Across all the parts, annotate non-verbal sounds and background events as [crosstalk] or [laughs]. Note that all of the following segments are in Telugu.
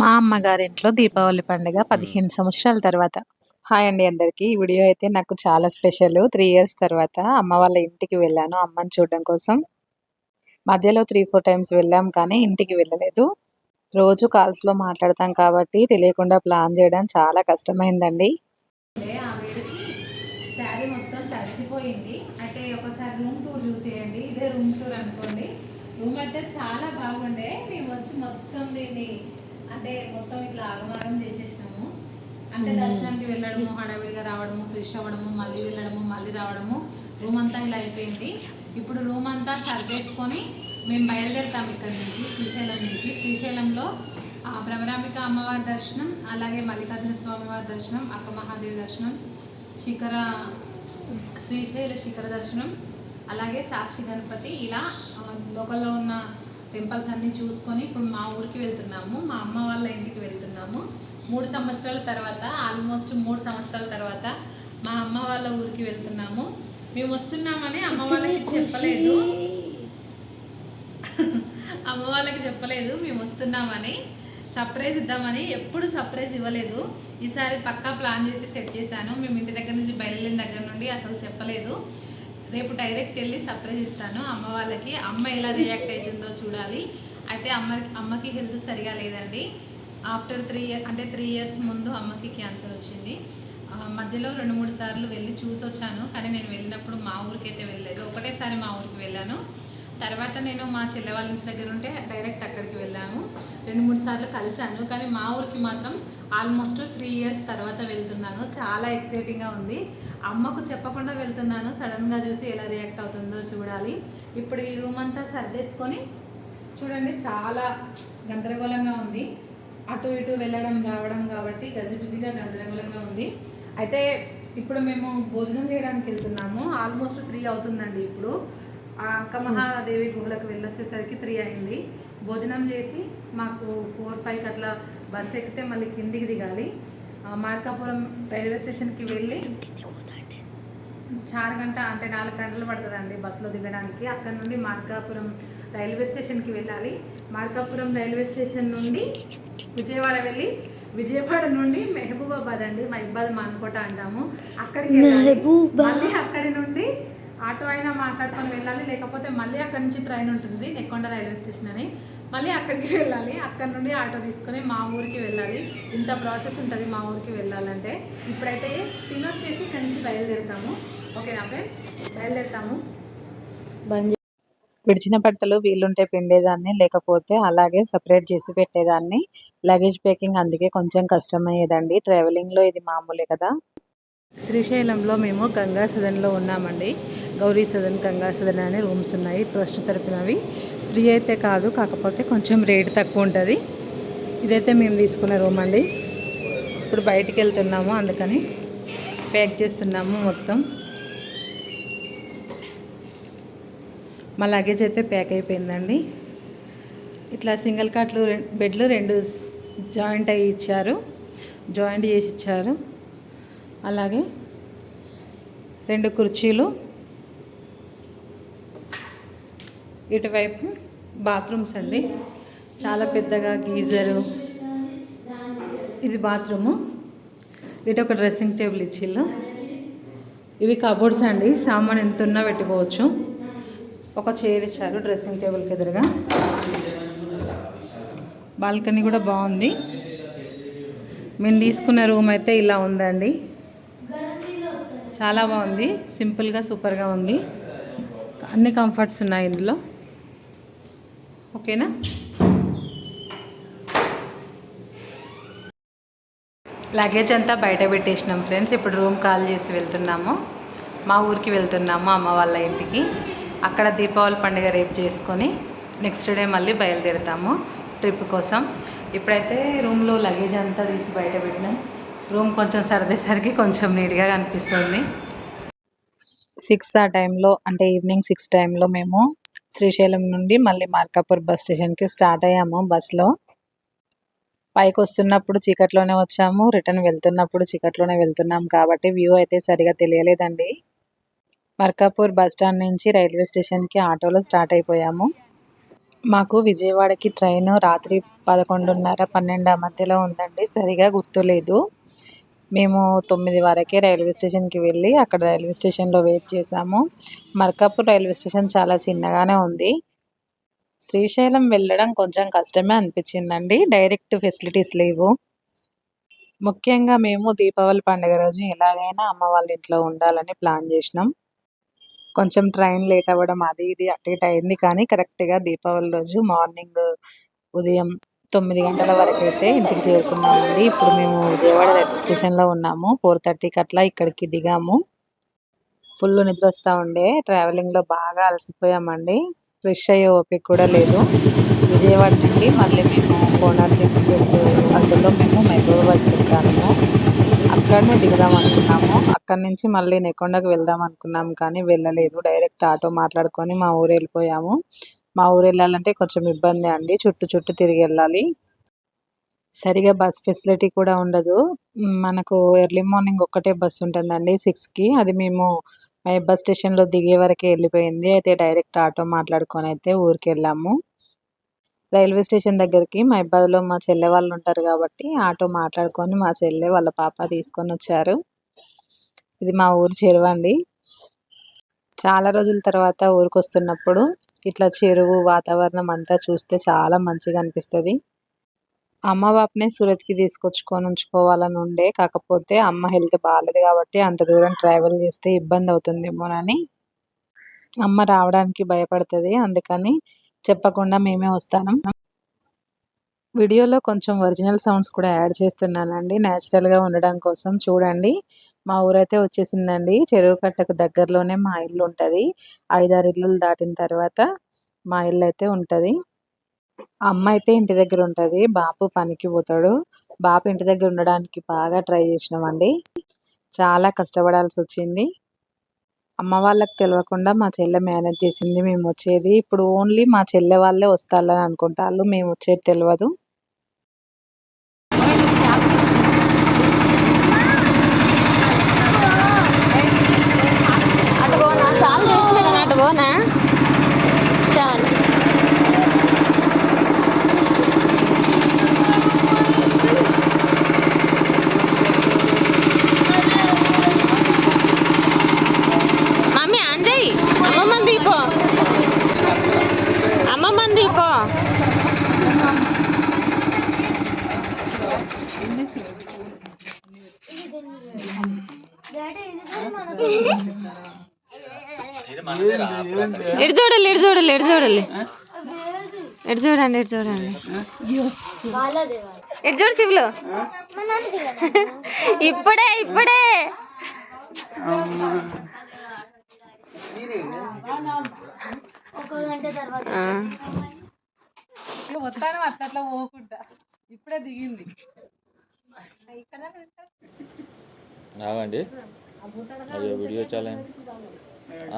మా అమ్మగారింట్లో దీపావళి పండుగ పదిహేను సంవత్సరాల తర్వాత. హాయ్ అండి అందరికీ. ఈ వీడియో అయితే నాకు చాలా స్పెషల్. త్రీ ఇయర్స్ తర్వాత అమ్మ వాళ్ళ ఇంటికి వెళ్ళాను అమ్మని చూడడం కోసం. మధ్యలో త్రీ ఫోర్ టైమ్స్ వెళ్ళాం కానీ ఇంటికి వెళ్ళలేదు. రోజు కాల్స్లో మాట్లాడతాం కాబట్టి తెలియకుండా ప్లాన్ చేయడం చాలా కష్టమైందండి. ఆ వేడికి శారీ మొత్తం తడిచిపోయింది. అయితే ఒకసారి రూమ్ టూర్ చూసేయండి. ఇదే రూమ్ టూర్ అనుకోండి. రూమ్ అయితే చాలా బాగుండే. మేము వచ్చి మొత్తం దీన్ని అంటే మొత్తం ఇట్లా ఆగమాగం చేసేసినాము. అంటే దర్శనానికి వెళ్ళడము హడావిడిగా రావడము ఫ్రెష్ అవ్వడము మళ్ళీ వెళ్ళడము మళ్ళీ రావడము రూమ్ అంతా ఇలా అయిపోయింది. ఇప్పుడు రూమ్ అంతా సర్దేసుకొని మేము బయలుదేరుతాం ఇక్కడ నుంచి శ్రీశైలం నుంచి. శ్రీశైలంలో ఆ భ్రమరాంబిక అమ్మవారి దర్శనం అలాగే మల్లికార్జున స్వామి వారి దర్శనం అక్క మహాదేవి దర్శనం శిఖర శ్రీశైల శిఖర దర్శనం అలాగే సాక్షి గణపతి ఇలా లోకల్లో ఉన్న టెంపుల్స్ అన్నీ చూసుకొని ఇప్పుడు మా ఊరికి వెళ్తున్నాము మా అమ్మ వాళ్ళ ఇంటికి వెళ్తున్నాము. మూడు సంవత్సరాల తర్వాత ఆల్మోస్ట్ మూడు సంవత్సరాల తర్వాత మా అమ్మ వాళ్ళ ఊరికి వెళ్తున్నాము. మేము వస్తున్నామని అమ్మ వాళ్ళకి చెప్పలేదు. [laughs] అమ్మ వాళ్ళకి చెప్పలేదు మేము వస్తున్నామని. సర్ప్రైజ్ ఇద్దామని ఎప్పుడు సర్ప్రైజ్ ఇవ్వలేదు. ఈసారి పక్కా ప్లాన్ చేసి సెట్ చేశాను. మేము ఇంటి దగ్గర నుంచి బయలుదేరిన దగ్గర నుండి అసలు చెప్పలేదు. రేపు డైరెక్ట్ వెళ్ళి సర్ప్రైజ్ ఇస్తాను. అమ్మ వాళ్ళకి అమ్మ ఎలా రియాక్ట్ అవుతుందో చూడాలి. అయితే అమ్మకి అమ్మకి హెల్త్ సరిగా లేదండి. ఆఫ్టర్ త్రీ ఇయర్స్ అంటే త్రీ ఇయర్స్ ముందు అమ్మకి క్యాన్సర్ వచ్చింది. మధ్యలో రెండు మూడు సార్లు వెళ్ళి చూసి వచ్చాను. కానీ నేను వెళ్ళినప్పుడు మా ఊరికి అయితే వెళ్ళలేదు. ఒకటేసారి మా ఊరికి వెళ్ళాను. తర్వాత నేను మా చెల్లె వాళ్ళ ఇంటి దగ్గర ఉంటే డైరెక్ట్ అక్కడికి వెళ్ళాను రెండు మూడు సార్లు కలిశాను. కానీ మా ఊరికి మాత్రం ఆల్మోస్ట్ త్రీ ఇయర్స్ తర్వాత వెళ్తున్నాను. చాలా ఎక్సైటింగ్గా ఉంది. అమ్మకు చెప్పకుండా వెళ్తున్నాను. సడన్గా చూసి ఎలా రియాక్ట్ అవుతుందో చూడాలి. ఇప్పుడు ఈ రూమ్ అంతా సర్దేసుకొని చూడండి చాలా గందరగోళంగా ఉంది. అటు ఇటు వెళ్ళడం రావడం కాబట్టి గజిబిజిగా గందరగోళంగా ఉంది. అయితే ఇప్పుడు మేము భోజనం చేయడానికి వెళ్తున్నాము. ఆల్మోస్ట్ త్రీ అవుతుందండి ఇప్పుడు. ఆ అక్క మహాదేవి గుహలకు వెళ్ళొచ్చేసరికి త్రీ అయింది. భోజనం చేసి మాకు ఫోర్ ఫైవ్ అట్లా బస్ ఎక్కితే మళ్ళీ కిందికి దిగాలి. మార్కాపురం రైల్వే స్టేషన్కి వెళ్ళి చారు గంట అంటే నాలుగు గంటలు పడుతుందండి బస్సులో దిగడానికి. అక్కడ నుండి మార్కాపురం రైల్వే స్టేషన్కి వెళ్ళాలి. మార్కాపురం రైల్వే స్టేషన్ నుండి విజయవాడ వెళ్ళి విజయవాడ నుండి మెహబూబాబాద్ అండి మహిబాద్ మానుకోట అంటాము. అక్కడికి వెళ్ళాలి. మళ్ళీ అక్కడి నుండి ఆటో అయినా మాట్లాడుకొని వెళ్ళాలి. లేకపోతే మళ్ళీ అక్కడి నుంచి ట్రైన్ ఉంటుంది నెక్కొండ రైల్వే స్టేషన్ అని. మళ్ళీ అక్కడికి వెళ్ళాలి. అక్కడ నుండి ఆటో తీసుకొని మా ఊరికి వెళ్ళాలి. ఇంత ప్రాసెస్ ఉంటుంది మా ఊరికి వెళ్ళాలంటే. ఇప్పుడైతే తినొచ్చేసి ఇక్కడి నుంచి బయలుదేరుతాము. ఓకేనా ఫ్రెండ్స్? బయలుదేరుతాము. విడిచిన బట్టలు వీలుంటే పిండేదాన్ని లేకపోతే అలాగే సపరేట్ చేసి పెట్టేదాన్ని. లగేజ్ ప్యాకింగ్ అందుకే కొంచెం కష్టమయ్యేదండి. ట్రావెలింగ్లో ఇది మామూలే కదా. శ్రీశైలంలో మేము గంగా సదన్లో ఉన్నామండి. గౌరీ సదన్ గంగా సదన్ అనే రూమ్స్ ఉన్నాయి. ట్రస్ట్ తరపునవి. ఫ్రీ అయితే కాదు కాకపోతే కొంచెం రేట్ తక్కువ ఉంటుంది. ఇదైతే మేము తీసుకున్న రూమ్ అండి. ఇప్పుడు బయటికి వెళ్తున్నాము అందుకని ప్యాక్ చేస్తున్నాము మొత్తం. మా లగేజ్ అయితే ప్యాక్ అయిపోయిందండి. ఇట్లా సింగిల్ కాట్లు బెడ్లు రెండు జాయింట్ అయ్యి ఇచ్చారు. జాయింట్ చేసి ఇచ్చారు. అలాగే రెండు కుర్చీలు ఇటువైపు బాత్రూమ్స్ అండి. చాలా పెద్దగా గీజరు. ఇది బాత్రూము. ఇటు ఒక డ్రెస్సింగ్ టేబుల్ ఇచ్చిళ్ళు. ఇవి కబోర్డ్స్ అండి. సామాన్ ఎంత ఉన్నా పెట్టుకోవచ్చు. ఒక చైర్ ఇచ్చారు డ్రెస్సింగ్ టేబుల్కి ఎదురుగా. బాల్కనీ కూడా బాగుంది. మేము తీసుకున్న రూమ్ అయితే ఇలా ఉందండి. చాలా బాగుంది. సింపుల్గా సూపర్గా ఉంది. అన్ని కంఫర్ట్స్ ఉన్నాయి ఇందులో. ఓకేనా? లగేజ్ అంతా బయట పెట్టేసినాం ఫ్రెండ్స్. ఇప్పుడు రూమ్ కాల్ చేసి వెళ్తున్నాము. మా ఊరికి వెళ్తున్నాము అమ్మ వాళ్ళ ఇంటికి. అక్కడ దీపావళి పండుగ రేపు చేసుకొని నెక్స్ట్ డే మళ్ళీ బయలుదేరుతాము ట్రిప్ కోసం. ఇప్పుడైతే రూమ్లో లగేజ్ అంతా తీసి బయట పెట్టినాం. రూమ్ కొంచెం సర్దేసరికి కొంచెం నీట్గా కనిపిస్తుంది. సిక్స్ ఆ టైంలో అంటే ఈవినింగ్ సిక్స్ టైంలో మేము శ్రీశైలం నుండి మళ్ళీ మార్కాపూర్ బస్ స్టేషన్కి స్టార్ట్ అయ్యాము బస్లో. పైకి వస్తున్నప్పుడు చీకట్లోనే వచ్చాము రిటర్న్ వెళ్తున్నప్పుడు చీకట్లోనే వెళ్తున్నాం కాబట్టి వ్యూ అయితే సరిగా తెలియలేదండి. మర్కాపూర్ బస్ స్టాండ్ నుంచి రైల్వే స్టేషన్కి ఆటోలో స్టార్ట్ అయిపోయాము. మాకు విజయవాడకి ట్రైన్ రాత్రి పదకొండున్నర పన్నెండు మధ్యలో ఉందండి సరిగా గుర్తులేదు. మేము తొమ్మిది వరకే రైల్వే స్టేషన్కి వెళ్ళి అక్కడ రైల్వే స్టేషన్లో వెయిట్ చేసాము. మర్కాపూర్ రైల్వే స్టేషన్ చాలా చిన్నగానే ఉంది. శ్రీశైలం వెళ్ళడం కొంచెం కష్టమే అనిపించిందండి. డైరెక్ట్ ఫెసిలిటీస్ లేవు. ముఖ్యంగా మేము దీపావళి పండుగ రోజు ఎలాగైనా అమ్మ వాళ్ళ ఇంట్లో ఉండాలని ప్లాన్ చేసినాం. కొంచెం ట్రైన్ లేట్ అవ్వడం అది ఇది అటు ఇటు అయింది కానీ కరెక్ట్గా దీపావళి రోజు మార్నింగ్ ఉదయం తొమ్మిది గంటల వరకు అయితే ఇంటికి చేరుకున్నామండి. ఇప్పుడు మేము విజయవాడ రైల్వే స్టేషన్లో ఉన్నాము. ఫోర్ థర్టీకి అట్లా ఇక్కడికి దిగాము. ఫుల్ నిద్ర వస్తూ ఉండే. ట్రావెలింగ్లో బాగా అలసిపోయామండి. ఫ్రెష్ అయ్యే ఓపిక కూడా లేదు. విజయవాడ నుండి మళ్ళీ మేము కోనార్క్ ఎక్స్ప్రెస్ అందులో మేము మహబూబాబాద్ చెప్తాము అక్కడనే దిగుదాం అనుకున్నాము. అక్కడి నుంచి మళ్ళీ నెకొండకు వెళ్దాం అనుకున్నాము కానీ వెళ్ళలేదు. డైరెక్ట్ ఆటో మాట్లాడుకొని మా ఊరు వెళ్ళిపోయాము. మా ఊరు వెళ్ళాలంటే కొంచెం ఇబ్బంది అండి. చుట్టూ చుట్టూ తిరిగి వెళ్ళాలి. సరిగా బస్ ఫెసిలిటీ కూడా ఉండదు. మనకు ఎర్లీ మార్నింగ్ ఒక్కటే బస్ ఉంటుందండి సిక్స్కి. అది మేము బస్ స్టేషన్లో దిగే వరకే వెళ్ళిపోయింది. అయితే డైరెక్ట్ ఆటో మాట్లాడుకొని అయితే ఊరికి వెళ్ళాము. రైల్వే స్టేషన్ దగ్గరికి మహిబాద్లో మా చెల్లె వాళ్ళు ఉంటారు కాబట్టి ఆటో మాట్లాడుకొని మా చెల్లె వాళ్ళ పాప తీసుకొని వచ్చారు. ఇది మా ఊరు చెరువండి. చాలా రోజుల తర్వాత ఊరికి వస్తున్నప్పుడు ఇట్లా చెరువు వాతావరణం అంతా చూస్తే చాలా మంచిగా అనిపిస్తుంది. అమ్మ బాపనే సూరత్కి తీసుకొచ్చుకొని ఉంచుకోవాలని ఉండే. కాకపోతే అమ్మ హెల్త్ బాగాలేదు కాబట్టి అంత దూరం ట్రావెల్ చేస్తే ఇబ్బంది అవుతుందేమోనని అమ్మ రావడానికి భయపడుతుంది. అందుకని చెప్పకుండా మేమే వస్తాను. వీడియోలో కొంచెం ఒరిజినల్ సౌండ్స్ కూడా యాడ్ చేస్తున్నానండి. న్యాచురల్గా ఉండడం కోసం చూడండి. మా ఊరైతే వచ్చేసిందండి. చెరువు కట్టకు దగ్గరలోనే మా ఇల్లు ఉంటుంది. ఐదారు ఇల్లులు దాటిన తర్వాత మా ఇల్లు అయితే ఉంటుంది. అమ్మ అయితే ఇంటి దగ్గర ఉంటుంది. బాపు పనికి పోతాడు. బాపు ఇంటి దగ్గర ఉండడానికి బాగా ట్రై చేసినామండి. చాలా కష్టపడాల్సి వచ్చింది. అమ్మ వాళ్ళకి తెలియకుండా మా చెల్లె మేనేజ్ చేసింది. మేము వచ్చేది ఇప్పుడు ఓన్లీ మా చెల్లె వాళ్ళే వస్తారని అనుకుంటారు మేము వచ్చేది తెలియదు అటు పోనా చాలు చేసిన కానీ అటు పోనా చాలు మమ్మీ అంజయ్ అమ్మమ్మని దీపో అమ్మమ్మని దీపో ఎటు చూడాలి ఎటు చూడాలి ఎటు చూడాలి? ఎటు చూడండి ఎటు చూడండి? ఎటు చూడు శివులు? ఇప్పుడే ఇప్పుడే. అట్లా పోకుండా. ఇప్పుడే దిగింది. ఆగండి. వీడియో చాలా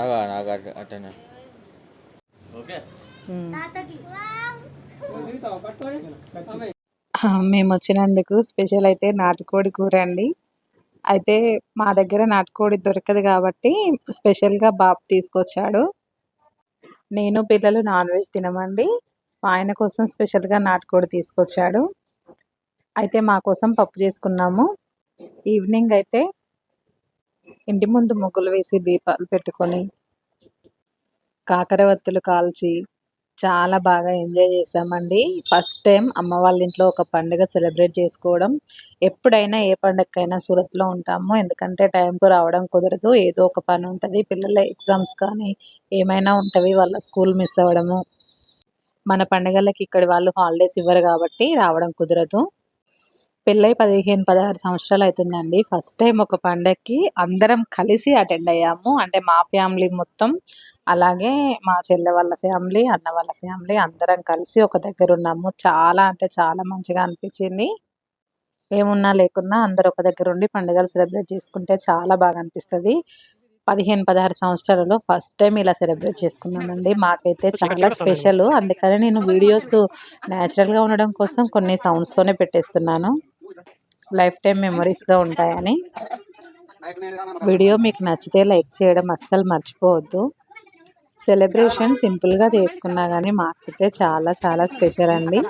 ఆగా నాకు అట్ అట్టనే ఓకే. మేము వచ్చినందుకు స్పెషల్ అయితే నాటుకోడి కూర అండి. అయితే మా దగ్గర నాటుకోడి దొరకదు కాబట్టి స్పెషల్గా బాబు తీసుకొచ్చాడు. నేను పిల్లలు నాన్ వెజ్ తినమండి. మా ఆయన కోసం స్పెషల్గా నాటుకోడి తీసుకొచ్చాడు. అయితే మా కోసం పప్పు చేసుకున్నాము. ఈవినింగ్ అయితే ఇంటి ముందు ముగ్గులు వేసి దీపాలు పెట్టుకొని కాకరవత్తులు కాల్చి చాలా బాగా ఎంజాయ్ చేసామండి ఫస్ట్ టైం అమ్మ వాళ్ళ ఇంట్లో ఒక పండుగ సెలబ్రేట్ చేసుకోవడం. ఎప్పుడైనా ఏ పండుగకైనా సూరత్లో ఉంటాము. ఎందుకంటే టైంకు రావడం కుదరదు. ఏదో ఒక పని ఉంటుంది. పిల్లల ఎగ్జామ్స్ కానీ ఏమైనా ఉంటవి. వాళ్ళ స్కూల్ మిస్ అవ్వడము. మన పండుగలకి ఇక్కడ వాళ్ళు హాలిడేస్ ఇవ్వరు కాబట్టి రావడం కుదరదు. పెళ్ళై పదిహేను పదహారు సంవత్సరాలు అవుతుందండి. ఫస్ట్ టైం ఒక పండగకి అందరం కలిసి అటెండ్ అయ్యాము. అంటే మా ఫ్యామిలీ మొత్తం అలాగే మా చెల్లె వాళ్ళ ఫ్యామిలీ అన్న వాళ్ళ ఫ్యామిలీ అందరం కలిసి ఒక దగ్గర ఉన్నాము. చాలా అంటే చాలా మంచిగా అనిపించింది. ఏమున్నా లేకున్నా అందరు ఒక దగ్గర ఉండి పండుగలు సెలబ్రేట్ చేసుకుంటే చాలా బాగా అనిపిస్తుంది. పదిహేను పదహారు సంవత్సరాలలో ఫస్ట్ టైం ఇలా సెలబ్రేట్ చేసుకున్నామండి. మాకైతే చాలా స్పెషల్. అందుకని నేను వీడియోస్ న్యాచురల్గా ఉండడం కోసం కొన్ని సౌండ్స్తోనే పెట్టేస్తున్నాను. లైఫ్ టైం మెమరీస్గా ఉంటాయని. వీడియో మీకు నచ్చితే లైక్ చేయడం అస్సలు మర్చిపోవద్దు. సెలబ్రేషన్ సింపుల్గా చేసుకున్నా కానీ మాకైతే చాలా చాలా స్పెషల్ అండి.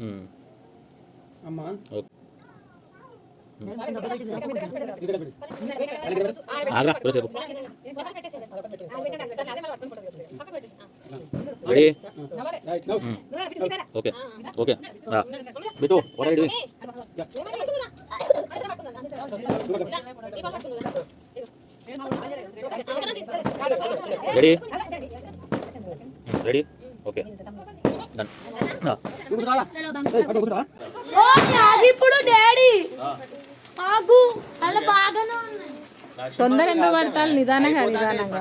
ఉమ్. Okay. Okay. Bittu what are you doing? Ready ready okay. ఇప్పుడు డాడీ ఆగు అలా బాగానే ఉన్నాయి. తొందర ఎందుకు పడతాను నిదానంగా నిదానంగా.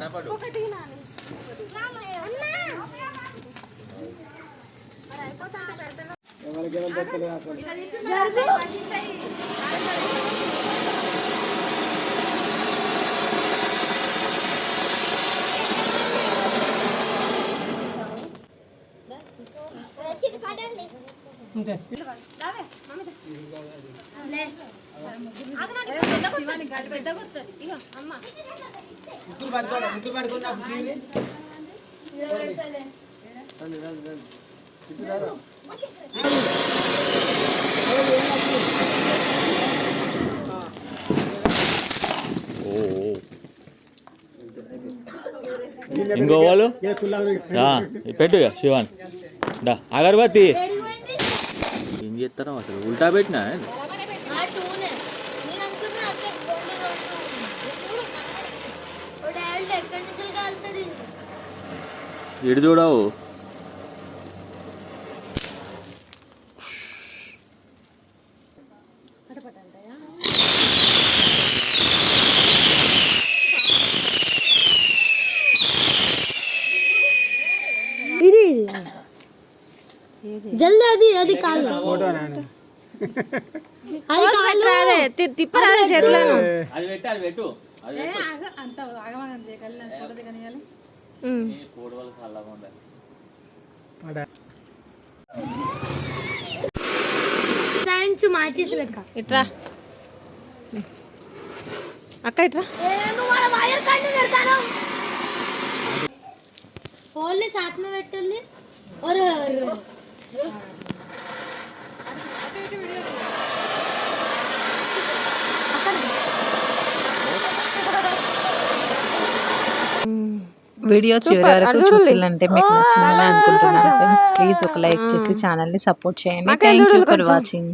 ఓ ఓ. ఇంకో వాళ్ళు? పెట్టు శివాన్. డా అగరబత్తి. ఏం చేస్తారో అసలు? ఉల్టా పెట్టినా ఆ టూనే నేను అనుకున్నా అక్కడ రెండు రెండు ఓ డైరెక్ట్ ఎక్కడి నుంచి కాలుతుంది ఎడు చూడవు. జల్ది అది అది కాదు. అది కాదు తిప్పరాదు చెట్లను. అది పెట్టు అది పెట్టు. అంత ఆగమాగం చేయగలి కోడవలు చల్లగా ఉండాలి. సైన్స్ మార్చేసి లెక్క. ఇట్రా. అక్క ఇట్రా. వీడియో చివరి వరకు చూసిందంటే మీకు నచ్చిందని అనుకుంటున్నాను. ప్లీజ్ ఒక లైక్ చేసి ఛానల్ని సపోర్ట్ చేయండి. Thank you for watching